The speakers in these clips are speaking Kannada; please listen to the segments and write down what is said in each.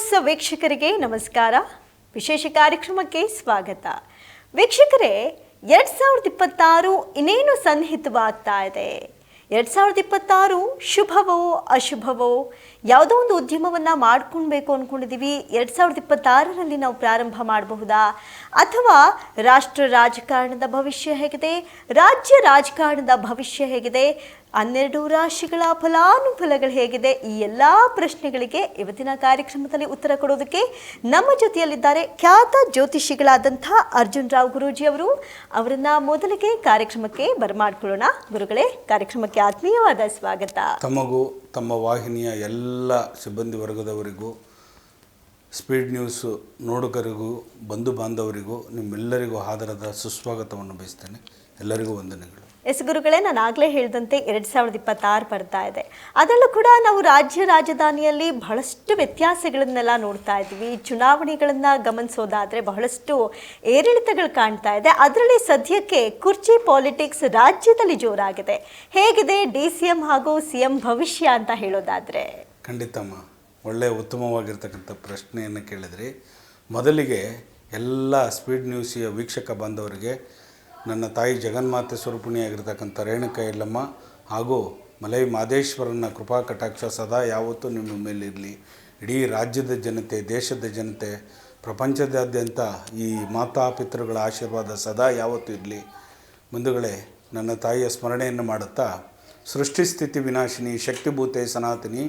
ನ್ಯೂಸ್ ವೀಕ್ಷಕರಿಗೆ ನಮಸ್ಕಾರ. ವಿಶೇಷ ಕಾರ್ಯಕ್ರಮಕ್ಕೆ ಸ್ವಾಗತ. ವೀಕ್ಷಕರೇ, ಎರಡ್ ಸಾವಿರದ ಇಪ್ಪತ್ತಾರು ಇನ್ನೇನು ಸನ್ನಿಹಿತವಾಗ್ತಾ ಇದೆ? ಎರಡ್ ಸಾವಿರದ ಇಪ್ಪತ್ತಾರು ಶುಭವೋ ಅಶುಭವೋ? ಯಾವುದೋ ಒಂದು ಉದ್ಯಮವನ್ನು ಮಾಡ್ಕೊಳ್ಬೇಕು ಅಂದ್ಕೊಂಡಿದ್ದೀವಿ ಎರಡ್ ಸಾವಿರದ ಇಪ್ಪತ್ತಾರರಲ್ಲಿ ನಾವು ಪ್ರಾರಂಭ ಮಾಡಬಹುದಾ? ಅಥವಾ ರಾಷ್ಟ್ರ ರಾಜಕಾರಣದ ಭವಿಷ್ಯ ಹೇಗಿದೆ? ರಾಜ್ಯ ರಾಜಕಾರಣದ ಭವಿಷ್ಯ ಹೇಗಿದೆ? ಹನ್ನೆರಡು ರಾಶಿಗಳ ಫಲಾನುಫಲಗಳು ಹೇಗಿದೆ? ಈ ಎಲ್ಲ ಪ್ರಶ್ನೆಗಳಿಗೆ ಇವತ್ತಿನ ಕಾರ್ಯಕ್ರಮದಲ್ಲಿ ಉತ್ತರ ಕೊಡೋದಕ್ಕೆ ನಮ್ಮ ಜೊತೆಯಲ್ಲಿದ್ದಾರೆ ಖ್ಯಾತ ಜ್ಯೋತಿಷಿಗಳಾದಂಥ ಅರ್ಜುನ್ ರಾವ್ ಗುರೂಜಿ ಅವರು. ಅವರನ್ನ ಮೊದಲಿಗೆ ಕಾರ್ಯಕ್ರಮಕ್ಕೆ ಬರಮಾಡ್ಕೊಳ್ಳೋಣ. ಗುರುಗಳೇ, ಕಾರ್ಯಕ್ರಮಕ್ಕೆ ಆತ್ಮೀಯವಾದ ಸ್ವಾಗತ. ತಮಗೂ ತಮ್ಮ ವಾಹಿನಿಯ ಎಲ್ಲ ಸಿಬ್ಬಂದಿ ವರ್ಗದವರಿಗೂ ಸ್ಪೀಡ್ ನ್ಯೂಸು ನೋಡುಗರಿಗೂ ಬಂಧು ಬಾಂಧವರಿಗೂ ನಿಮ್ಮೆಲ್ಲರಿಗೂ ಆದರದ ಸುಸ್ವಾಗತವನ್ನು ಬಯಸ್ತೇನೆ. ಎಲ್ಲರಿಗೂ ವಂದನೆಗಳು. ಎಸ್ ಗುರುಗಳೇ ನಾನು ಆಗಲೇ ಹೇಳಿದಂತೆ ಎರಡು ಸಾವಿರದ ಇಪ್ಪತ್ತಾರು ಬರ್ತಾ ಇದೆ. ಅದರಲ್ಲೂ ಕೂಡ ನಾವು ರಾಜ್ಯ ರಾಜಧಾನಿಯಲ್ಲಿ ಬಹಳಷ್ಟು ವ್ಯತ್ಯಾಸಗಳನ್ನೆಲ್ಲ ನೋಡ್ತಾ ಇದ್ದೀವಿ. ಚುನಾವಣೆಗಳನ್ನು ಗಮನಿಸೋದಾದರೆ ಬಹಳಷ್ಟು ಏರಿಳಿತಗಳು ಕಾಣ್ತಾ ಇದೆ. ಅದರಲ್ಲಿ ಸದ್ಯಕ್ಕೆ ಕುರ್ಚಿ ಪಾಲಿಟಿಕ್ಸ್ ರಾಜ್ಯದಲ್ಲಿ ಜೋರಾಗಿದೆ. ಹೇಗಿದೆ ಡಿ ಸಿ ಎಂ ಹಾಗೂ ಸಿ ಎಂ ಭವಿಷ್ಯ ಅಂತ ಹೇಳೋದಾದರೆ? ಖಂಡಿತಮ್ಮ. ಒಳ್ಳೆಯ ಉತ್ತಮವಾಗಿರ್ತಕ್ಕಂಥ ಪ್ರಶ್ನೆಯನ್ನು ಕೇಳಿದ್ರಿ. ಮೊದಲಿಗೆ ಎಲ್ಲ ಸ್ಪೀಡ್ ನ್ಯೂಸಿಯ ವೀಕ್ಷಕ ಬಂದವರಿಗೆ ನನ್ನ ತಾಯಿ ಜಗನ್ಮಾತೆ ಸ್ವರೂಪಿಣಿಯಾಗಿರ್ತಕ್ಕಂಥ ರೇಣುಕ ಎಲ್ಲಮ್ಮ ಹಾಗೂ ಮಲೈ ಮಾದೇಶ್ವರನ ಕೃಪಾ ಕಟಾಕ್ಷ ಸದಾ ಯಾವತ್ತೂ ನಿಮ್ಮ ಮೇಲಿರಲಿ ಇಡೀ ರಾಜ್ಯದ ಜನತೆ, ದೇಶದ ಜನತೆ, ಪ್ರಪಂಚದಾದ್ಯಂತ ಈ ಮಾತಾ ಪಿತೃಗಳ ಆಶೀರ್ವಾದ ಸದಾ ಯಾವತ್ತೂ ಇರಲಿ. ಮುಂದುಗಳೇ ನನ್ನ ತಾಯಿಯ ಸ್ಮರಣೆಯನ್ನು ಮಾಡುತ್ತಾ ಸೃಷ್ಟಿ ಸ್ಥಿತಿ ವಿನಾಶಿನಿ ಶಕ್ತಿಭೂತೆ ಸನಾತನಿ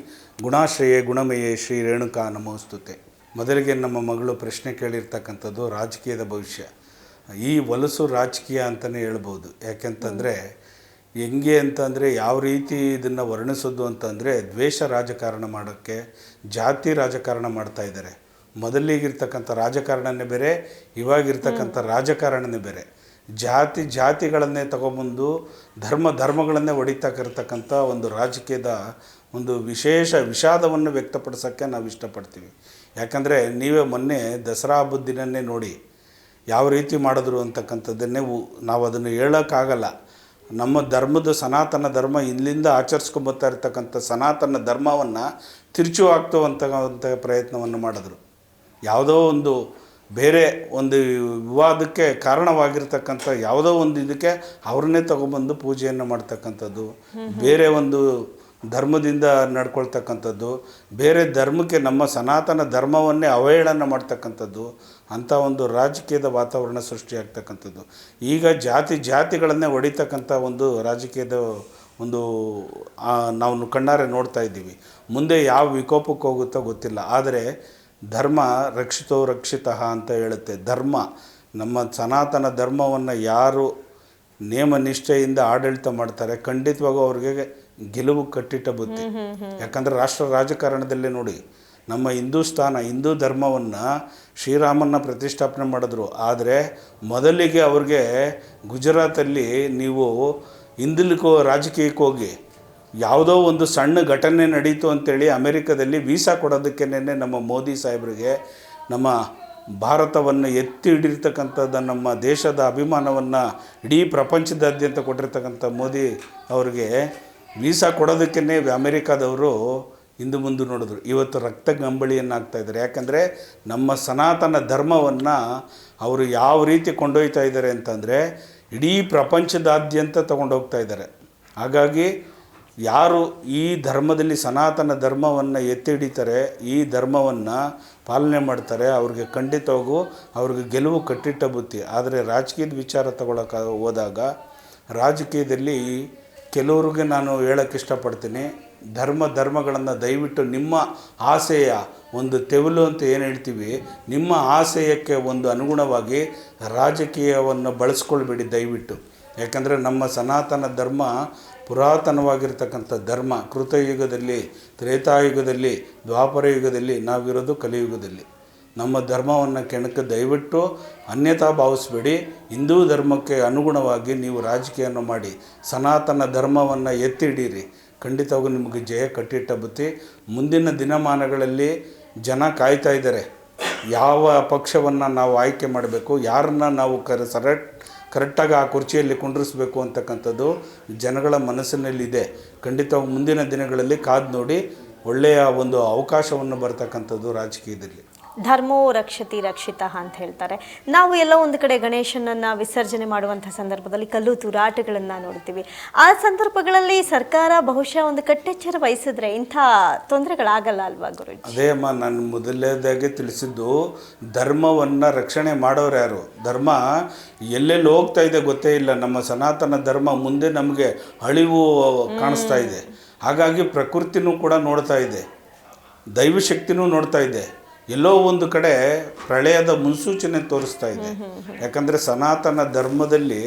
ಗುಣಾಶ್ರಯೇ ಗುಣಮಯೇ ಶ್ರೀ ರೇಣುಕಾ ನಮೋಸ್ತುತೆ. ಮೊದಲಿಗೆ ನಮ್ಮ ಮಗಳು ಪ್ರಶ್ನೆ ಕೇಳಿರ್ತಕ್ಕಂಥದ್ದು ರಾಜಕೀಯದ ಭವಿಷ್ಯ. ಈ ವಲಸು ರಾಜಕೀಯ ಅಂತಲೇ ಹೇಳ್ಬೋದು. ಯಾಕೆಂತಂದರೆ ಹೆಂಗೆ ಅಂತಂದರೆ ಯಾವ ರೀತಿ ಇದನ್ನು ವರ್ಣಿಸೋದು ಅಂತಂದರೆ ದ್ವೇಷ ರಾಜಕಾರಣ ಮಾಡೋಕ್ಕೆ ಜಾತಿ ರಾಜಕಾರಣ ಮಾಡ್ತಾ ಇದ್ದಾರೆ. ಮೊದಲಿಗಿರ್ತಕ್ಕಂಥ ರಾಜಕಾರಣನೇ ಬೇರೆ ಇವಾಗಿರ್ತಕ್ಕಂಥ ರಾಜಕಾರಣನೇ ಬೇರೆ. ಜಾತಿ ಜಾತಿಗಳನ್ನೇ ತಗೊಬಂದು ಧರ್ಮ ಧರ್ಮಗಳನ್ನೇ ಹೊಡಿತಕ್ಕಿರ್ತಕ್ಕಂಥ ಒಂದು ರಾಜಕೀಯದ ಒಂದು ವಿಶೇಷ ವಿಷಾದವನ್ನು ವ್ಯಕ್ತಪಡಿಸೋಕ್ಕೆ ನಾವು ಇಷ್ಟಪಡ್ತೀವಿ. ಯಾಕಂದರೆ ನೀವೇ ಮೊನ್ನೆ ದಸರಾ ಹಬ್ಬದ ನೋಡಿ ಯಾವ ರೀತಿ ಮಾಡಿದ್ರು ಅಂತಕ್ಕಂಥದ್ದನ್ನೇ ನಾವು ಅದನ್ನು ಹೇಳೋಕ್ಕಾಗಲ್ಲ. ನಮ್ಮ ಧರ್ಮದ ಸನಾತನ ಧರ್ಮ ಇಲ್ಲಿಂದ ಆಚರಿಸ್ಕೊಂಬತ್ತಾ ಇರ್ತಕ್ಕಂಥ ಸನಾತನ ಧರ್ಮವನ್ನು ತಿರುಚು ಹಾಕ್ತವಂತ ಪ್ರಯತ್ನವನ್ನು ಮಾಡಿದ್ರು. ಯಾವುದೋ ಒಂದು ಬೇರೆ ಒಂದು ವಿವಾದಕ್ಕೆ ಕಾರಣವಾಗಿರ್ತಕ್ಕಂಥ ಯಾವುದೋ ಒಂದು ಇದಕ್ಕೆ ಅವ್ರನ್ನೇ ತಗೊಬಂದು ಪೂಜೆಯನ್ನು ಮಾಡ್ತಕ್ಕಂಥದ್ದು, ಬೇರೆ ಒಂದು ಧರ್ಮದಿಂದ ನಡ್ಕೊಳ್ತಕ್ಕಂಥದ್ದು, ಬೇರೆ ಧರ್ಮಕ್ಕೆ ನಮ್ಮ ಸನಾತನ ಧರ್ಮವನ್ನೇ ಅವಹೇಳನ ಮಾಡ್ತಕ್ಕಂಥದ್ದು, ಅಂಥ ಒಂದು ರಾಜಕೀಯದ ವಾತಾವರಣ ಸೃಷ್ಟಿಯಾಗ್ತಕ್ಕಂಥದ್ದು. ಈಗ ಜಾತಿ ಜಾತಿಗಳನ್ನೇ ಹೊಡಿತಕ್ಕಂಥ ಒಂದು ರಾಜಕೀಯದ ಒಂದು ನಾವು ಕಣ್ಣಾರೆ ನೋಡ್ತಾ ಇದ್ದೀವಿ. ಮುಂದೆ ಯಾವ ವಿಕೋಪಕ್ಕೆ ಹೋಗುತ್ತೋ ಗೊತ್ತಿಲ್ಲ. ಆದರೆ ಧರ್ಮ ರಕ್ಷಿತೋ ರಕ್ಷಿತ ಅಂತ ಹೇಳುತ್ತೆ. ಧರ್ಮ ನಮ್ಮ ಸನಾತನ ಧರ್ಮವನ್ನು ಯಾರು ನೇಮ ನಿಷ್ಠೆಯಿಂದ ಆಡಳಿತ ಮಾಡ್ತಾರೆ ಖಂಡಿತವಾಗೂ ಅವ್ರಿಗೆ ಗೆಲುವು ಕಟ್ಟಿಟ್ಟ ಬುದ್ಧಿ. ಯಾಕಂದರೆ ರಾಷ್ಟ್ರ ರಾಜಕಾರಣದಲ್ಲಿ ನೋಡಿ ನಮ್ಮ ಹಿಂದೂಸ್ತಾನ ಹಿಂದೂ ಧರ್ಮವನ್ನು ಶ್ರೀರಾಮನ್ನ ಪ್ರತಿಷ್ಠಾಪನೆ ಮಾಡಿದ್ರು. ಆದರೆ ಮೊದಲಿಗೆ ಅವ್ರಿಗೆ ಗುಜರಾತಲ್ಲಿ ನೀವು ಹಿಂದಲಿಕ್ಕೋ ರಾಜಕೀಯಕ್ಕೆ ಹೋಗಿ ಯಾವುದೋ ಒಂದು ಸಣ್ಣ ಘಟನೆ ನಡೀತು ಅಂತೇಳಿ ಅಮೆರಿಕದಲ್ಲಿ ವೀಸಾ ಕೊಡೋದಕ್ಕೇನೆ ನಮ್ಮ ಮೋದಿ ಸಾಹೇಬರಿಗೆ ನಮ್ಮ ಭಾರತವನ್ನು ಎತ್ತಿ ಹಿಡಿರ್ತಕ್ಕಂಥದ್ದು ನಮ್ಮ ದೇಶದ ಅಭಿಮಾನವನ್ನು ಇಡೀ ಪ್ರಪಂಚದಾದ್ಯಂತ ಕೊಟ್ಟಿರ್ತಕ್ಕಂಥ ಮೋದಿ ಅವರಿಗೆ ವೀಸಾ ಕೊಡೋದಕ್ಕೇ ಅಮೆರಿಕಾದವರು ಹಿಂದೆ ಮುಂದೆ ನೋಡಿದ್ರು. ಇವತ್ತು ರಕ್ತ ಗಂಬಳಿಯನ್ನು ಆಗ್ತಾ ಇದ್ದಾರೆ. ಯಾಕಂದರೆ ನಮ್ಮ ಸನಾತನ ಧರ್ಮವನ್ನು ಅವರು ಯಾವ ರೀತಿ ಕೊಂಡೊಯ್ತಾ ಇದ್ದಾರೆ ಅಂತಂದರೆ ಇಡೀ ಪ್ರಪಂಚದಾದ್ಯಂತ ತಗೊಂಡೋಗ್ತಾ ಇದ್ದಾರೆ. ಹಾಗಾಗಿ ಯಾರು ಈ ಧರ್ಮದಲ್ಲಿ ಸನಾತನ ಧರ್ಮವನ್ನು ಎತ್ತಿ ಹಿಡಿತಾರೆ ಈ ಧರ್ಮವನ್ನು ಪಾಲನೆ ಮಾಡ್ತಾರೆ, ಅವ್ರಿಗೆ ಖಂಡಿತವಾಗೂ ಅವ್ರಿಗೆ ಗೆಲುವು ಕಟ್ಟಿಟ್ಟ ಬುತ್ತಿ ಆದರೆ ರಾಜಕೀಯದ ವಿಚಾರ ತಗೊಳಕ್ಕೆ ಹೋದಾಗ ರಾಜಕೀಯದಲ್ಲಿ ಕೆಲವ್ರಿಗೆ ನಾನು ಹೇಳೋಕ್ಕೆ ಇಷ್ಟಪಡ್ತೀನಿ, ಧರ್ಮ ಧರ್ಮಗಳನ್ನು ದಯವಿಟ್ಟು ನಿಮ್ಮ ಆಸೆಯ ಒಂದು ತೆವಲು ಅಂತ ಏನು ಹೇಳ್ತೀವಿ, ನಿಮ್ಮ ಆಸೆಯಕ್ಕೆ ಒಂದು ಅನುಗುಣವಾಗಿ ರಾಜಕೀಯವನ್ನು ಬಳಸ್ಕೊಳ್ಬೇಡಿ ದಯವಿಟ್ಟು. ಯಾಕಂದರೆ ನಮ್ಮ ಸನಾತನ ಧರ್ಮ ಪುರಾತನವಾಗಿರ್ತಕ್ಕಂಥ ಧರ್ಮ, ಕೃತಯುಗದಲ್ಲಿ, ತ್ರೇತಾಯುಗದಲ್ಲಿ ದ್ವಾಪರ ಯುಗದಲ್ಲಿ ನಾವಿರೋದು ಕಲಿಯುಗದಲ್ಲಿ. ನಮ್ಮ ಧರ್ಮವನ್ನು ಕೆಣಕ ದಯವಿಟ್ಟು ಅನ್ಯತಾ ಭಾವಿಸ್ಬೇಡಿ. ಹಿಂದೂ ಧರ್ಮಕ್ಕೆ ಅನುಗುಣವಾಗಿ ನೀವು ರಾಜಕೀಯವನ್ನು ಮಾಡಿ, ಸನಾತನ ಧರ್ಮವನ್ನು ಎತ್ತಿ ಹಿಡೀರಿ ಖಂಡಿತವಾಗೂ ನಿಮಗೆ ಜಯ ಕಟ್ಟಿಟ್ಟ ಬುತ್ತಿ ಮುಂದಿನ ದಿನಮಾನಗಳಲ್ಲಿ ಜನ ಕಾಯ್ತಾ ಇದ್ದಾರೆ. ಯಾವ ಪಕ್ಷವನ್ನು ನಾವು ಆಯ್ಕೆ ಮಾಡಬೇಕು, ಯಾರನ್ನ ನಾವು ಕರೆ ಸರೆಟ್ ಕರೆಕ್ಟಾಗಿ ಆ ಕುರ್ಚಿಯಲ್ಲಿ ಕುಂಡ್ರಿಸ್ಬೇಕು ಅಂತಕ್ಕಂಥದ್ದು ಜನಗಳ ಮನಸ್ಸಿನಲ್ಲಿದೆ. ಖಂಡಿತ ಮುಂದಿನ ದಿನಗಳಲ್ಲಿ ಕಾದು ನೋಡಿ ಒಳ್ಳೆಯ ಒಂದು ಅವಕಾಶವನ್ನು ಬರ್ತಕ್ಕಂಥದ್ದು ರಾಜಕೀಯದಲ್ಲಿ. ಧರ್ಮೋ ರಕ್ಷತಿ ರಕ್ಷಿತ ಅಂತ ಹೇಳ್ತಾರೆ. ನಾವು ಎಲ್ಲ ಒಂದು ಕಡೆ ಗಣೇಶನನ್ನು ವಿಸರ್ಜನೆ ಮಾಡುವಂಥ ಸಂದರ್ಭದಲ್ಲಿ ಕಲ್ಲು ತೂರಾಟಗಳನ್ನು ನೋಡ್ತೀವಿ. ಆ ಸಂದರ್ಭಗಳಲ್ಲಿ ಸರ್ಕಾರ ಬಹುಶಃ ಒಂದು ಕಟ್ಟೆಚ್ಚರ ವಹಿಸಿದ್ರೆ ಇಂಥ ತೊಂದರೆಗಳಾಗಲ್ಲ ಅಲ್ವಾ ಗುರು ಅದೇ ಅಮ್ಮ ನಾನು ಮೊದಲನೇದಾಗಿ ತಿಳಿಸಿದ್ದು ಧರ್ಮವನ್ನು ರಕ್ಷಣೆ ಮಾಡೋರು ಯಾರು? ಧರ್ಮ ಎಲ್ಲೆಲ್ಲಿ ಹೋಗ್ತಾ ಇದೆ ಗೊತ್ತೇ ಇಲ್ಲ. ನಮ್ಮ ಸನಾತನ ಧರ್ಮ ಮುಂದೆ ನಮಗೆ ಅಳಿವು ಕಾಣಿಸ್ತಾ ಇದೆ. ಹಾಗಾಗಿ ಪ್ರಕೃತಿನೂ ಕೂಡ ನೋಡ್ತಾ ಇದೆ. ದೈವಶಕ್ತಿನೂ ನೋಡ್ತಾ ಇದೆ. ಎಲ್ಲೋ ಒಂದು ಕಡೆ ಪ್ರಳಯದ ಮುನ್ಸೂಚನೆ ತೋರಿಸ್ತಾ ಇದೆ. ಯಾಕಂದರೆ ಸನಾತನ ಧರ್ಮದಲ್ಲಿ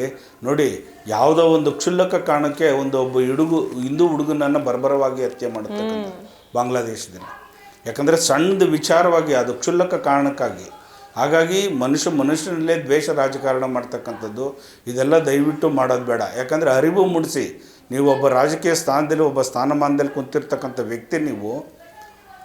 ನೋಡಿ ಯಾವುದೋ ಒಂದು ಕ್ಷುಲ್ಲಕ ಕಾರಣಕ್ಕೆ ಒಂದು ಒಬ್ಬ ಹಿಡುಗು ಹಿಂದೂ ಹುಡುಗನನ್ನು ಬರ್ಬರವಾಗಿ ಹತ್ಯೆ ಮಾಡತಕ್ಕಂಥ ಬಾಂಗ್ಲಾದೇಶದಲ್ಲಿ. ಯಾಕಂದರೆ ಸಣ್ಣದು ವಿಚಾರವಾಗಿ ಅದು ಕ್ಷುಲ್ಲಕ ಕಾರಣಕ್ಕಾಗಿ. ಹಾಗಾಗಿ ಮನುಷ್ಯ ಮನುಷ್ಯನಲ್ಲೇ ದ್ವೇಷ ರಾಜಕಾರಣ ಮಾಡ್ತಕ್ಕಂಥದ್ದು ಇದೆಲ್ಲ ದಯವಿಟ್ಟು ಮಾಡೋದು ಬೇಡ. ಯಾಕಂದರೆ ಅರಿವು ಮೂಡಿಸಿ ನೀವು ಒಬ್ಬ ರಾಜಕೀಯ ಸ್ಥಾನದಲ್ಲಿ ಒಬ್ಬ ಸ್ಥಾನಮಾನದಲ್ಲಿ ಕುಂತಿರ್ತಕ್ಕಂಥ ವ್ಯಕ್ತಿ ನೀವು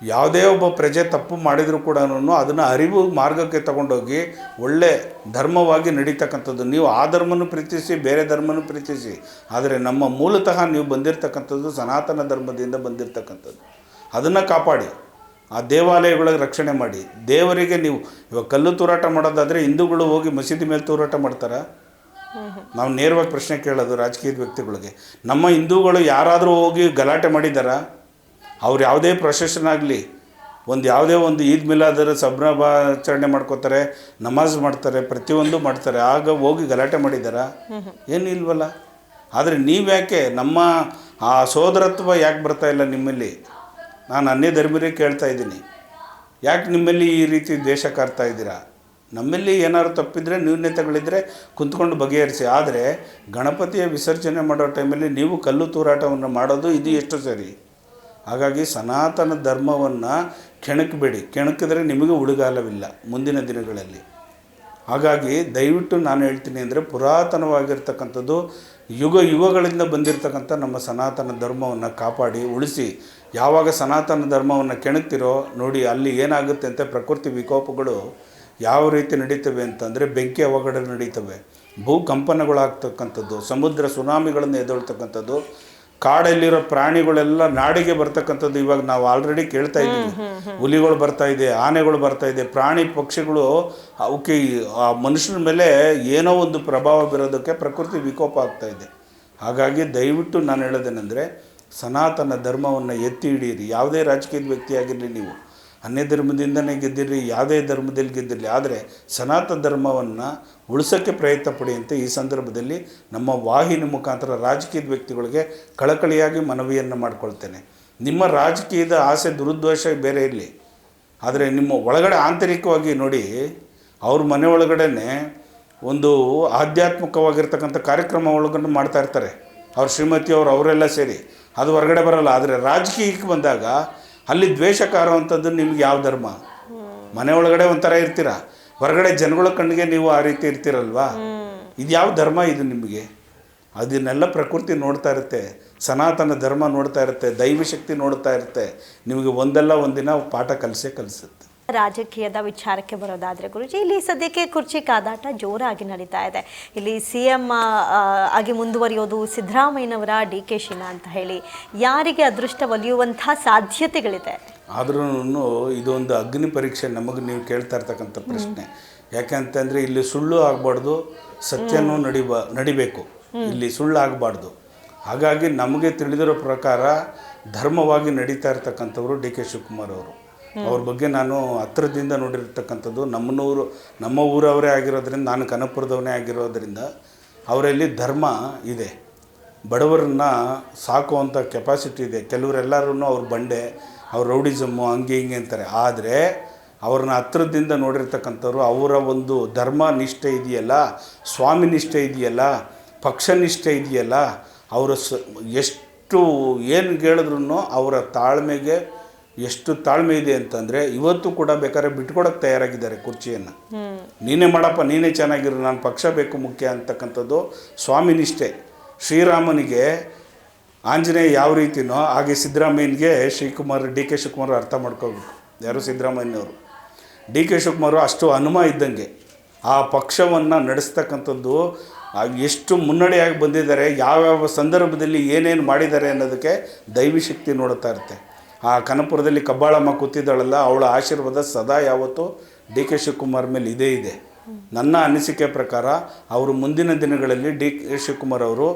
ಯಾವುದೇ ಒಬ್ಬ ಪ್ರಜೆ ತಪ್ಪು ಮಾಡಿದರೂ ಕೂಡ ಅದನ್ನು ಅರಿವು ಮಾರ್ಗಕ್ಕೆ ತಗೊಂಡೋಗಿ ಒಳ್ಳೆ ಧರ್ಮವಾಗಿ ನಡೀತಕ್ಕಂಥದ್ದು. ನೀವು ಆ ಧರ್ಮನೂ ಪ್ರೀತಿಸಿ, ಬೇರೆ ಧರ್ಮನೂ ಪ್ರೀತಿಸಿ, ಆದರೆ ನಮ್ಮ ಮೂಲತಃ ನೀವು ಬಂದಿರತಕ್ಕಂಥದ್ದು ಸನಾತನ ಧರ್ಮದಿಂದ ಬಂದಿರತಕ್ಕಂಥದ್ದು. ಅದನ್ನು ಕಾಪಾಡಿ, ಆ ದೇವಾಲಯಗಳಿಗೆ ರಕ್ಷಣೆ ಮಾಡಿ. ದೇವರಿಗೆ ನೀವು, ಇವಾಗ ಕಲ್ಲು ತೂರಾಟ ಮಾಡೋದಾದರೆ ಹಿಂದೂಗಳು ಹೋಗಿ ಮಸೀದಿ ಮೇಲೆ ತೂರಾಟ ಮಾಡ್ತಾರಾ? ನಾವು ನೇರವಾಗಿ ಪ್ರಶ್ನೆ ಕೇಳೋದು ರಾಜಕೀಯ ವ್ಯಕ್ತಿಗಳಿಗೆ. ನಮ್ಮ ಹಿಂದೂಗಳು ಯಾರಾದರೂ ಹೋಗಿ ಗಲಾಟೆ ಮಾಡಿದ್ದಾರಾ ಅವ್ರು ಯಾವುದೇ ಪ್ರೊಸೆಷನ್ ಆಗಲಿ, ಒಂದು ಯಾವುದೇ ಒಂದು ಈದ್ ಮಿಲಾದರ ಆಚರಣೆ ಮಾಡ್ಕೋತಾರೆ, ನಮಾಜ್ ಮಾಡ್ತಾರೆ, ಪ್ರತಿಯೊಂದು ಮಾಡ್ತಾರೆ, ಆಗ ಹೋಗಿ ಗಲಾಟೆ ಮಾಡಿದ್ದಾರಾ? ಏನು ಇಲ್ವಲ್ಲ? ಆದರೆ ನೀವ್ಯಾಕೆ ನಮ್ಮ ಆ ಸೋದರತ್ವ ಯಾಕೆ ಬರ್ತಾ ಇಲ್ಲ ನಿಮ್ಮಲ್ಲಿ? ನಾನು ಅನ್ಯ ಧರ್ಮರೇ ಕೇಳ್ತಾ ಇದ್ದೀನಿ. ಯಾಕೆ ನಿಮ್ಮಲ್ಲಿ ಈ ರೀತಿ ದ್ವೇಷ ಕಾರ್ತಾ ಇದ್ದೀರಾ? ನಮ್ಮಲ್ಲಿ ಏನಾದ್ರು ತಪ್ಪಿದ್ರೆ ನ್ಯೂನ್ಯತೆಗಳಿದ್ದರೆ ಕುಂತ್ಕೊಂಡು ಬಗೆಹರಿಸಿ. ಆದರೆ ಗಣಪತಿಯ ವಿಸರ್ಜನೆ ಮಾಡೋ ಟೈಮಲ್ಲಿ ನೀವು ಕಲ್ಲು ತೂರಾಟವನ್ನು ಮಾಡೋದು ಇದು ಎಷ್ಟು ಸರಿ. ಹಾಗಾಗಿ ಸನಾತನ ಧರ್ಮವನ್ನು ಕೆಣಕಬೇಡಿ. ಕೆಣಕಿದ್ರೆ ನಿಮಗೆ ಉಳಿಗಾಲವಿಲ್ಲ ಮುಂದಿನ ದಿನಗಳಲ್ಲಿ. ಹಾಗಾಗಿ ದಯವಿಟ್ಟು ನಾನು ಹೇಳ್ತೀನಿ ಅಂದರೆ ಪುರಾತನವಾಗಿರ್ತಕ್ಕಂಥದ್ದು, ಯುಗ ಯುಗಗಳಿಂದ ಬಂದಿರತಕ್ಕಂಥ ನಮ್ಮ ಸನಾತನ ಧರ್ಮವನ್ನು ಕಾಪಾಡಿ, ಉಳಿಸಿ. ಯಾವಾಗ ಸನಾತನ ಧರ್ಮವನ್ನು ಕೆಣಕ್ತಿರೋ ನೋಡಿ ಅಲ್ಲಿ ಏನಾಗುತ್ತೆ ಅಂತ ಪ್ರಕೃತಿ ವಿಕೋಪಗಳು ಯಾವ ರೀತಿ ನಡೀತವೆ ಅಂತಂದರೆ ಬೆಂಕಿ ಅವಘಡ ನಡೀತವೆ. ಭೂಕಂಪನಗಳಾಗ್ತಕ್ಕಂಥದ್ದು, ಸಮುದ್ರ ಸುನಾಮಿಗಳನ್ನು ಎದ್ದೇಳ್ತಕ್ಕಂಥದ್ದು ಕಾಡಲ್ಲಿರೋ ಪ್ರಾಣಿಗಳೆಲ್ಲ ನಾಡಿಗೆ ಬರ್ತಕ್ಕಂಥದ್ದು ಇವಾಗ ನಾವು ಆಲ್ರೆಡಿ ಕೇಳ್ತಾ ಇದ್ದೀವಿ. ಹುಲಿಗಳು ಬರ್ತಾ ಇದೆ ಆನೆಗಳು ಬರ್ತಾ ಇದೆ ಪ್ರಾಣಿ ಪಕ್ಷಿಗಳು ಅವಕ್ಕೆ ಆ ಮನುಷ್ಯನ ಮೇಲೆ ಏನೋ ಒಂದು ಪ್ರಭಾವ ಬೀರೋದಕ್ಕೆ ಪ್ರಕೃತಿ ವಿಕೋಪ ಆಗ್ತಾ ಇದೆ. ಹಾಗಾಗಿ ದಯವಿಟ್ಟು ನಾನು ಹೇಳೋದೇನೆಂದರೆ ಸನಾತನ ಧರ್ಮವನ್ನು ಎತ್ತಿ ಹಿಡಿಯಿರಿ. ಯಾವುದೇ ರಾಜಕೀಯದ ವ್ಯಕ್ತಿಯಾಗಿರಲಿ ನೀವು. ಅನ್ಯ ಧರ್ಮದಿಂದನೇ ಗೆದ್ದಿರಲಿ ಯಾವುದೇ ಧರ್ಮದಲ್ಲಿ ಗೆದ್ದಿರಲಿ ಆದರೆ ಸನಾತನ ಧರ್ಮವನ್ನು ಉಳಿಸೋಕ್ಕೆ ಪ್ರಯತ್ನ ಪಡಿ ಅಂತ ಈ ಸಂದರ್ಭದಲ್ಲಿ ನಮ್ಮ ವಾಹಿನಿ ಮುಖಾಂತರ ರಾಜಕೀಯದ ವ್ಯಕ್ತಿಗಳಿಗೆ ಕಳಕಳಿಯಾಗಿ ಮನವಿಯನ್ನು ಮಾಡಿಕೊಳ್ತೇನೆ. ನಿಮ್ಮ ರಾಜಕೀಯದ ಆಸೆ ದುರುದ್ದೇಶ ಬೇರೆ ಇರಲಿ ಆದರೆ ನಿಮ್ಮ ಒಳಗಡೆ ಆಂತರಿಕವಾಗಿ ನೋಡಿ, ಅವ್ರ ಮನೆ ಒಳಗಡೆ ಒಂದು ಆಧ್ಯಾತ್ಮಿಕವಾಗಿರ್ತಕ್ಕಂಥ ಕಾರ್ಯಕ್ರಮ ಒಳಗಡೆ ಮಾಡ್ತಾಯಿರ್ತಾರೆ ಅವ್ರ ಶ್ರೀಮತಿಯವರು ಅವರೆಲ್ಲ ಸೇರಿ. ಅದು ಹೊರಗಡೆ ಬರಲ್ಲ. ಆದರೆ ರಾಜಕೀಯಕ್ಕೆ ಬಂದಾಗ ಅಲ್ಲಿ ದ್ವೇಷ ಕಾರುವಂಥದ್ದು ನಿಮ್ಗೆ ಯಾವ ಧರ್ಮ? ಮನೆ ಒಳಗಡೆ ಒಂಥರ ಇರ್ತೀರ? ಹೊರಗಡೆ ಜನಗಳ ಕಣ್ಣಿಗೆ ನೀವು ಆ ರೀತಿ ಇರ್ತೀರಲ್ವಾ? ಇದು ಯಾವ ಧರ್ಮ ಇದು ನಿಮಗೆ? ಅದನ್ನೆಲ್ಲ ಪ್ರಕೃತಿ ನೋಡ್ತಾ ಇರುತ್ತೆ. ಸನಾತನ ಧರ್ಮ ನೋಡ್ತಾ ಇರುತ್ತೆ. ದೈವಶಕ್ತಿ ನೋಡ್ತಾ ಇರುತ್ತೆ. ನಿಮಗೆ ಒಂದಲ್ಲ ಒಂದಿನ ಪಾಠ ಕಲಿಸೇ ಕಲಿಸುತ್ತೆ. ರಾಜಕೀಯದ ವಿಚಾರಕ್ಕೆ ಬರೋದಾದ್ರೆ ಗುರುಜಿ ಇಲ್ಲಿ ಸದ್ಯಕ್ಕೆ ಕುರ್ಚಿ ಕಾದಾಟ ಜೋರಾಗಿ ನಡೀತಾ ಇದೆ. ಇಲ್ಲಿ ಸಿ ಎಂ ಆಗಿ ಮುಂದುವರಿಯೋದು ಸಿದ್ದರಾಮಯ್ಯನವರ ಡಿ ಕೆ ಶಿನ ಅಂತ ಹೇಳಿ. ಯಾರಿಗೆ ಅದೃಷ್ಟ ಒಲಿಯುವಂತಹ ಸಾಧ್ಯತೆಗಳಿದೆ? ಆದ್ರೂ ಇದೊಂದು ಅಗ್ನಿ ಪರೀಕ್ಷೆ ನಮಗೆ ನೀವು ಕೇಳ್ತಾ ಇರ್ತಕ್ಕಂಥ ಪ್ರಶ್ನೆ. ಯಾಕೆಂತಂದರೆ ಇಲ್ಲಿ ಸುಳ್ಳು ಆಗಬಾರ್ದು ಸತ್ಯನೂ ನಡಿಬ ನಡಿಬೇಕು. ಇಲ್ಲಿ ಸುಳ್ಳು ಆಗಬಾರ್ದು. ಹಾಗಾಗಿ ನಮಗೆ ತಿಳಿದಿರೋ ಪ್ರಕಾರ ಧರ್ಮವಾಗಿ ನಡೀತಾ ಇರ್ತಕ್ಕಂಥವ್ರು ಡಿ ಕೆ ಶಿವಕುಮಾರ್ ಅವರು. ಅವ್ರ ಬಗ್ಗೆ ನಾನು ಹತ್ತಿರದಿಂದ ನೋಡಿರ್ತಕ್ಕಂಥದ್ದು ನಮ್ಮನೂರು ನಮ್ಮ ಊರವರೇ ಆಗಿರೋದ್ರಿಂದ, ನಾನು ಕನಪುರದವನೇ ಆಗಿರೋದ್ರಿಂದ ಅವರಲ್ಲಿ ಧರ್ಮ ಇದೆ. ಬಡವರನ್ನ ಸಾಕುವಂಥ ಕೆಪಾಸಿಟಿ ಇದೆ. ಕೆಲವರೆಲ್ಲರೂ ಅವ್ರ ಬಂಡೆ, ಅವ್ರ ರೌಡಿಸಮ್ಮು ಹಂಗೆ ಹಿಂಗೆ ಅಂತಾರೆ. ಆದರೆ ಅವ್ರನ್ನ ಹತ್ರದಿಂದ ನೋಡಿರ್ತಕ್ಕಂಥವ್ರು ಅವರ ಒಂದು ಧರ್ಮ ನಿಷ್ಠೆ ಇದೆಯಲ್ಲ, ಸ್ವಾಮಿ ನಿಷ್ಠೆ ಇದೆಯಲ್ಲ, ಪಕ್ಷ ನಿಷ್ಠೆ ಇದೆಯಲ್ಲ, ಅವರ ಸ, ಎಷ್ಟು ಏನು ಹೇಳಿದ್ರು ಅವರ ತಾಳ್ಮೆಗೆ ಎಷ್ಟು ತಾಳ್ಮೆ ಇದೆ ಅಂತಂದರೆ ಇವತ್ತು ಕೂಡ ಬೇಕಾದ್ರೆ ಬಿಟ್ಕೊಡಕ್ಕೆ ತಯಾರಾಗಿದ್ದಾರೆ ಕುರ್ಚಿಯನ್ನು. ನೀನೇ ಮಾಡಪ್ಪ ನೀನೇ ಚೆನ್ನಾಗಿರು ನಾನು ಪಕ್ಷ ಬೇಕು ಮುಖ್ಯ ಅಂತಕ್ಕಂಥದ್ದು ಸ್ವಾಮಿನಿಷ್ಠೆ. ಶ್ರೀರಾಮನಿಗೆ ಆಂಜನೇಯ ಯಾವ ರೀತಿನೋ ಹಾಗೆ ಸಿದ್ದರಾಮಯ್ಯನಿಗೆ ಶ್ರೀಕುಮಾರ್ ಡಿ ಕೆ ಶಿವಕುಮಾರ್ ಅರ್ಥ ಮಾಡ್ಕೋಬೇಕು ಯಾರು ಸಿದ್ದರಾಮಯ್ಯನವರು? ಡಿ ಕೆ ಶಿವಕುಮಾರ್ ಅಷ್ಟು ಹನುಮ ಇದ್ದಂಗೆ. ಆ ಪಕ್ಷವನ್ನು ನಡೆಸ್ತಕ್ಕಂಥದ್ದು ಎಷ್ಟು ಮುನ್ನಡೆಯಾಗಿ ಬಂದಿದ್ದಾರೆ ಯಾವ್ಯಾವ ಸಂದರ್ಭದಲ್ಲಿ ಏನೇನು ಮಾಡಿದ್ದಾರೆ ಅನ್ನೋದಕ್ಕೆ ದೈವಿ ಶಕ್ತಿ ನೋಡುತ್ತಾ ಇರುತ್ತೆ. ಆ ಕನಪುರದಲ್ಲಿ ಕಬ್ಬಾಳಮ್ಮ ಕೂತಿದ್ದಾಳಲ್ಲ, ಅವಳ ಆಶೀರ್ವಾದ ಸದಾ ಯಾವತ್ತೂ ಡಿ ಕೆ ಶಿವಕುಮಾರ್ ಮೇಲೆ ಇದೇ ಇದೆ. ನನ್ನ ಅನಿಸಿಕೆ ಪ್ರಕಾರ ಅವರು ಮುಂದಿನ ದಿನಗಳಲ್ಲಿ ಡಿ ಕೆ ಶಿವಕುಮಾರ್ ಅವರು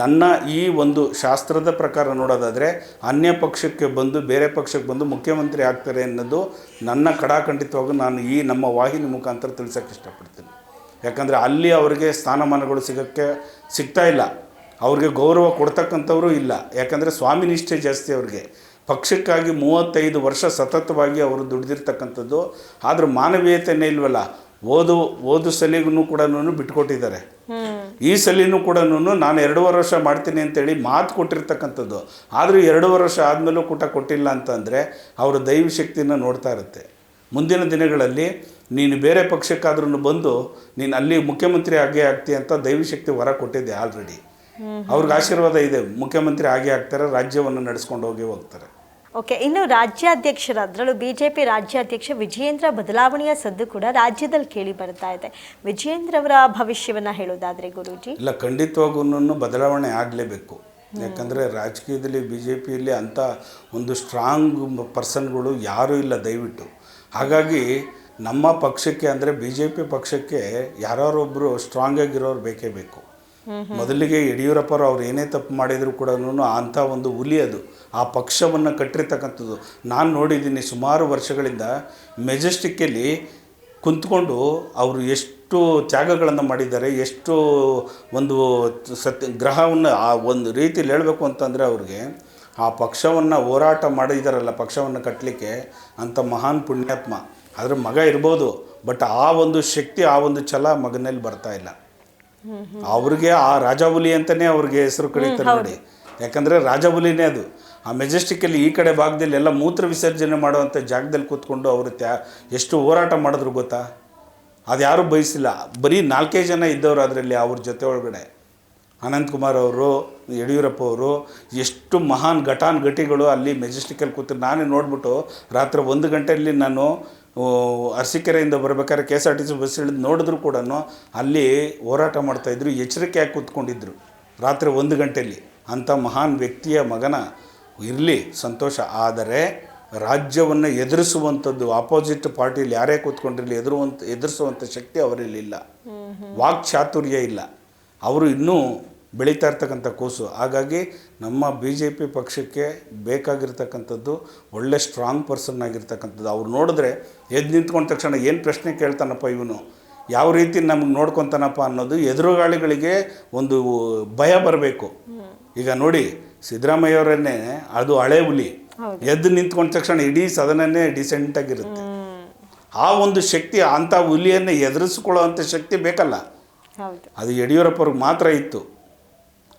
ನನ್ನ ಈ ಒಂದು ಶಾಸ್ತ್ರದ ಪ್ರಕಾರ ನೋಡೋದಾದರೆ ಅನ್ಯ ಪಕ್ಷಕ್ಕೆ ಬಂದು ಬೇರೆ ಪಕ್ಷಕ್ಕೆ ಬಂದು ಮುಖ್ಯಮಂತ್ರಿ ಆಗ್ತಾರೆ ಅನ್ನೋದು ನನ್ನ ಕಡಾಖಂಡಿತವಾಗೂ ನಾನು ಈ ನಮ್ಮ ವಾಹಿನಿ ಮುಖಾಂತರ ತಿಳಿಸೋಕ್ಕೆ ಇಷ್ಟಪಡ್ತೀನಿ. ಯಾಕಂದರೆ ಅಲ್ಲಿ ಅವರಿಗೆ ಸ್ಥಾನಮಾನಗಳು ಸಿಗೋಕ್ಕೆ ಸಿಗ್ತಾ ಇಲ್ಲ. ಅವ್ರಿಗೆ ಗೌರವ ಕೊಡ್ತಕ್ಕಂಥವರು ಇಲ್ಲ. ಯಾಕಂದರೆ ಸ್ವಾಮಿ ನಿಷ್ಠೆ ಜಾಸ್ತಿ ಅವ್ರಿಗೆ. ಪಕ್ಷಕ್ಕಾಗಿ ಮೂವತ್ತೈದು ವರ್ಷ ಸತತವಾಗಿ ಅವರು ದುಡಿದಿರ್ತಕ್ಕಂಥದ್ದು ಆದರೂ ಮಾನವೀಯತೆನೇ ಇಲ್ವಲ್ಲ ಓದು ಓದು ಸಲಿಗೂ ಕೂಡ ಬಿಟ್ಕೊಟ್ಟಿದ್ದಾರೆ. ಈ ಸಲಿನೂ ಕೂಡ ನಾನು ಎರಡೂವರೆ ವರ್ಷ ಮಾಡ್ತೀನಿ ಅಂತೇಳಿ ಮಾತು ಕೊಟ್ಟಿರ್ತಕ್ಕಂಥದ್ದು. ಆದರೂ ಎರಡೂವರೆ ವರ್ಷ ಆದಮೇಲೂ ಕೂಡ ಕೊಟ್ಟಿಲ್ಲ ಅಂತಂದರೆ ಅವರ ದೈವ ಶಕ್ತಿನ ನೋಡ್ತಾ ಇರುತ್ತೆ. ಮುಂದಿನ ದಿನಗಳಲ್ಲಿ ನೀನು ಬೇರೆ ಪಕ್ಷಕ್ಕಾದ್ರೂ ಬಂದು ನೀನು ಅಲ್ಲಿ ಮುಖ್ಯಮಂತ್ರಿ ಆಗೇ ಆಗ್ತಿ ಅಂತ ದೈವ ಶಕ್ತಿ ವರ ಕೊಟ್ಟಿದ್ದೆ ಆಲ್ರೆಡಿ. ಅವ್ರಿಗೆ ಆಶೀರ್ವಾದ ಇದೆ ಮುಖ್ಯಮಂತ್ರಿ ಆಗೇ ಆಗ್ತಾರೆ ರಾಜ್ಯವನ್ನು ನಡೆಸ್ಕೊಂಡು ಹೋಗಿ ಹೋಗ್ತಾರೆ. ಓಕೆ, ಇನ್ನು ರಾಜ್ಯಾಧ್ಯಕ್ಷರ, ಅದರಲ್ಲೂ ಬಿ ಜೆ ಪಿ ರಾಜ್ಯಾಧ್ಯಕ್ಷ ವಿಜಯೇಂದ್ರ ಬದಲಾವಣೆಯ ಸದ್ದು ಕೂಡ ರಾಜ್ಯದಲ್ಲಿ ಕೇಳಿ ಬರ್ತಾ ಇದೆ. ವಿಜಯೇಂದ್ರ ಅವರ ಭವಿಷ್ಯವನ್ನ ಹೇಳೋದಾದರೆ ಗುರುಜಿ? ಇಲ್ಲ, ಖಂಡಿತವಾಗೂ ಬದಲಾವಣೆ ಆಗಲೇಬೇಕು. ಯಾಕಂದರೆ ರಾಜಕೀಯದಲ್ಲಿ ಬಿ ಜೆ ಪಿಯಲ್ಲಿ ಅಂಥ ಒಂದು ಸ್ಟ್ರಾಂಗ್ ಪರ್ಸನ್ಗಳು ಯಾರೂ ಇಲ್ಲ ದಯವಿಟ್ಟು. ಹಾಗಾಗಿ ನಮ್ಮ ಪಕ್ಷಕ್ಕೆ ಅಂದರೆ ಬಿ ಜೆ ಪಿ ಪಕ್ಷಕ್ಕೆ ಯಾರೊಬ್ಬರು ಸ್ಟ್ರಾಂಗ್ ಆಗಿರೋರು ಬೇಕೇ ಬೇಕು. ಮೊದಲಿಗೆ ಯಡಿಯೂರಪ್ಪರು ಅವ್ರು ಏನೇ ತಪ್ಪು ಮಾಡಿದರೂ ಕೂಡ ಅಂಥ ಒಂದು ಹುಲಿ ಅದು. ಆ ಪಕ್ಷವನ್ನು ಕಟ್ಟಿರ್ತಕ್ಕಂಥದ್ದು. ನಾನು ನೋಡಿದ್ದೀನಿ ಸುಮಾರು ವರ್ಷಗಳಿಂದ ಮೆಜೆಸ್ಟಿಕ್ಕಲ್ಲಿ ಕುಂತ್ಕೊಂಡು ಅವರು ಎಷ್ಟು ತ್ಯಾಗಗಳನ್ನು ಮಾಡಿದ್ದಾರೆ, ಎಷ್ಟು ಒಂದು ಸತ್ಯ ಗ್ರಹವನ್ನು ಆ ಒಂದು ರೀತಿಯಲ್ಲಿ ಹೇಳಬೇಕು ಅಂತಂದರೆ ಅವ್ರಿಗೆ ಆ ಪಕ್ಷವನ್ನು ಹೋರಾಟ ಮಾಡಿದಾರಲ್ಲ ಪಕ್ಷವನ್ನು ಕಟ್ಟಲಿಕ್ಕೆ ಅಂಥ ಮಹಾನ್ ಪುಣ್ಯಾತ್ಮ. ಅದರ ಮಗ ಇರ್ಬೋದು, ಬಟ್ ಆ ಒಂದು ಶಕ್ತಿ, ಆ ಒಂದು ಛಲ ಮಗನಲ್ಲಿ ಬರ್ತಾ ಇಲ್ಲ. ಅವ್ರಿಗೆ ಆ ರಾಜಾಹುಲಿ ಅಂತಲೇ ಅವ್ರಿಗೆ ಹೆಸರು ಕರೀತಾರೆ ನೋಡಿ. ಯಾಕಂದರೆ ರಾಜಬುಲಿನೇ ಅದು. ಆ ಮೆಜೆಸ್ಟಿಕಲ್ಲಿ ಈ ಕಡೆ ಭಾಗದಲ್ಲಿ ಎಲ್ಲ ಮೂತ್ರ ವಿಸರ್ಜನೆ ಮಾಡುವಂಥ ಜಾಗದಲ್ಲಿ ಕೂತ್ಕೊಂಡು ಅವರು ತ್ಯಾ ಎಷ್ಟು ಹೋರಾಟ ಮಾಡಿದ್ರು ಗೊತ್ತಾ? ಅದು ಯಾರೂ ಬಯಸಿಲ್ಲ. ಬರೀ ನಾಲ್ಕೇ ಜನ ಇದ್ದವರು ಅದರಲ್ಲಿ ಅವ್ರ ಜೊತೆ ಒಳಗಡೆ. ಅನಂತಕುಮಾರ್ ಅವರು ಯಡಿಯೂರಪ್ಪ ಅವರು ಎಷ್ಟು ಮಹಾನ್ ಘಟಾನ್ ಘಟಿಗಳು ಅಲ್ಲಿ ಮೆಜೆಸ್ಟಿಕಲ್ಲಿ ಕೂತು ನಾನೇ ನೋಡ್ಬಿಟ್ಟು ರಾತ್ರಿ ಒಂದು ಗಂಟೆಯಲ್ಲಿ ನಾನು ಅರಸೀಕೆರೆಯಿಂದ ಬರಬೇಕಾದ್ರೆ K S R T C bus ಇಳಿದು ನೋಡಿದ್ರು ಕೂಡ ಅಲ್ಲಿ ಹೋರಾಟ ಮಾಡ್ತಾಯಿದ್ರು ಎಚ್ಚರಿಕೆಯಾಗಿ ಕೂತ್ಕೊಂಡಿದ್ರು. ರಾತ್ರಿ ಒಂದು ಗಂಟೆಯಲ್ಲಿ ಅಂಥ ಮಹಾನ್ ವ್ಯಕ್ತಿಯ ಮಗನ ಇರಲಿ ಸಂತೋಷ. ಆದರೆ ರಾಜ್ಯವನ್ನು ಎದುರಿಸುವಂಥದ್ದು ಆಪೋಸಿಟ್ ಪಾರ್ಟಿಯಲ್ಲಿ ಯಾರೇ ಕೂತ್ಕೊಂಡಿರಲಿ ಎದುರುವಂಥ ಎದುರಿಸುವಂಥ ಶಕ್ತಿ ಅವರಲ್ಲಿಲ್ಲ. ವಾಕ್ ಚಾತುರ್ಯ ಇಲ್ಲ. ಅವರು ಇನ್ನೂ ಬೆಳೀತಾ ಇರ್ತಕ್ಕಂಥ ಕೂಸು. ಹಾಗಾಗಿ ನಮ್ಮ ಬಿ ಜೆ ಪಿ ಪಕ್ಷಕ್ಕೆ ಬೇಕಾಗಿರ್ತಕ್ಕಂಥದ್ದು ಒಳ್ಳೆ ಸ್ಟ್ರಾಂಗ್ ಪರ್ಸನ್ ಆಗಿರ್ತಕ್ಕಂಥದ್ದು. ಅವ್ರು ನೋಡಿದ್ರೆ ಎದ್ದು ನಿಂತ್ಕೊಂಡ ತಕ್ಷಣ ಏನು ಪ್ರಶ್ನೆ ಕೇಳ್ತಾನಪ್ಪ ಇವನು? ಯಾವ ರೀತಿ ನಮಗೆ ನೋಡ್ಕೊತಾನಪ್ಪ ಅನ್ನೋದು ಎದುರುಗಾಳಿಗಳಿಗೆ ಒಂದು ಭಯ ಬರಬೇಕು. ಈಗ ನೋಡಿ ಸಿದ್ದರಾಮಯ್ಯವರನ್ನೇ ಅದು ಹಳೆ ಹುಲಿ. ಎದ್ದು ನಿಂತ್ಕೊಂಡ ತಕ್ಷಣ ಇಡೀ ಸದನನೇ ಡಿಸೆಂಟಾಗಿರುತ್ತೆ ಆ ಒಂದು ಶಕ್ತಿ ಅಂಥ ಹುಲಿಯನ್ನು ಎದುರಿಸ್ಕೊಳ್ಳೋ ಅಂಥ ಶಕ್ತಿ ಬೇಕಲ್ಲ. ಅದು ಯಡಿಯೂರಪ್ಪವ್ರಿಗೆ ಮಾತ್ರ ಇತ್ತು.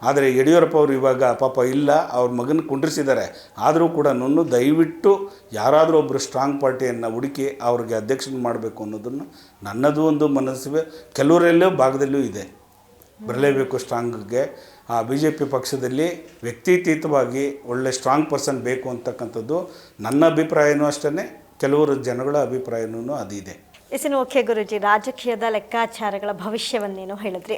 ಆದರೆ ಯಡಿಯೂರಪ್ಪ ಅವರು ಇವಾಗ ಪಾಪ ಇಲ್ಲ, ಅವ್ರ ಮಗನ ಕುಂಡ್ರಿಸಿದ್ದಾರೆ. ಆದರೂ ಕೂಡ ನನ್ನು ದಯವಿಟ್ಟು ಯಾರಾದರೂ ಒಬ್ಬರು ಸ್ಟ್ರಾಂಗ್ ಪಾರ್ಟಿಯನ್ನು ಹುಡುಕಿ ಅವ್ರಿಗೆ ಅಧ್ಯಕ್ಷನ ಮಾಡಬೇಕು ಅನ್ನೋದನ್ನು ನನ್ನದು ಒಂದು ಮನಸ್ಸಿವೆ ಕೆಲವರಲ್ಲೂ ಭಾಗದಲ್ಲೂ ಇದೆ. ಬರಲೇಬೇಕು ಸ್ಟ್ರಾಂಗ್ಗೆ ಆ ಬಿ ಜೆ ಪಿ ಪಕ್ಷದಲ್ಲಿ ವ್ಯಕ್ತಿತೀತವಾಗಿ ಒಳ್ಳೆ ಸ್ಟ್ರಾಂಗ್ ಪರ್ಸನ್ ಬೇಕು ಅಂತಕ್ಕಂಥದ್ದು ನನ್ನ ಅಭಿಪ್ರಾಯನೂ ಅಷ್ಟೇ ಕೆಲವರು ಜನಗಳ ಅಭಿಪ್ರಾಯನೂ ಅದಿದೆ ಇಸಿನ ಓಕೆ ಗುರುಜಿ, ರಾಜಕೀಯದ ಲೆಕ್ಕಾಚಾರಗಳ ಭವಿಷ್ಯವನ್ನೇನು ಹೇಳಿದ್ರಿ?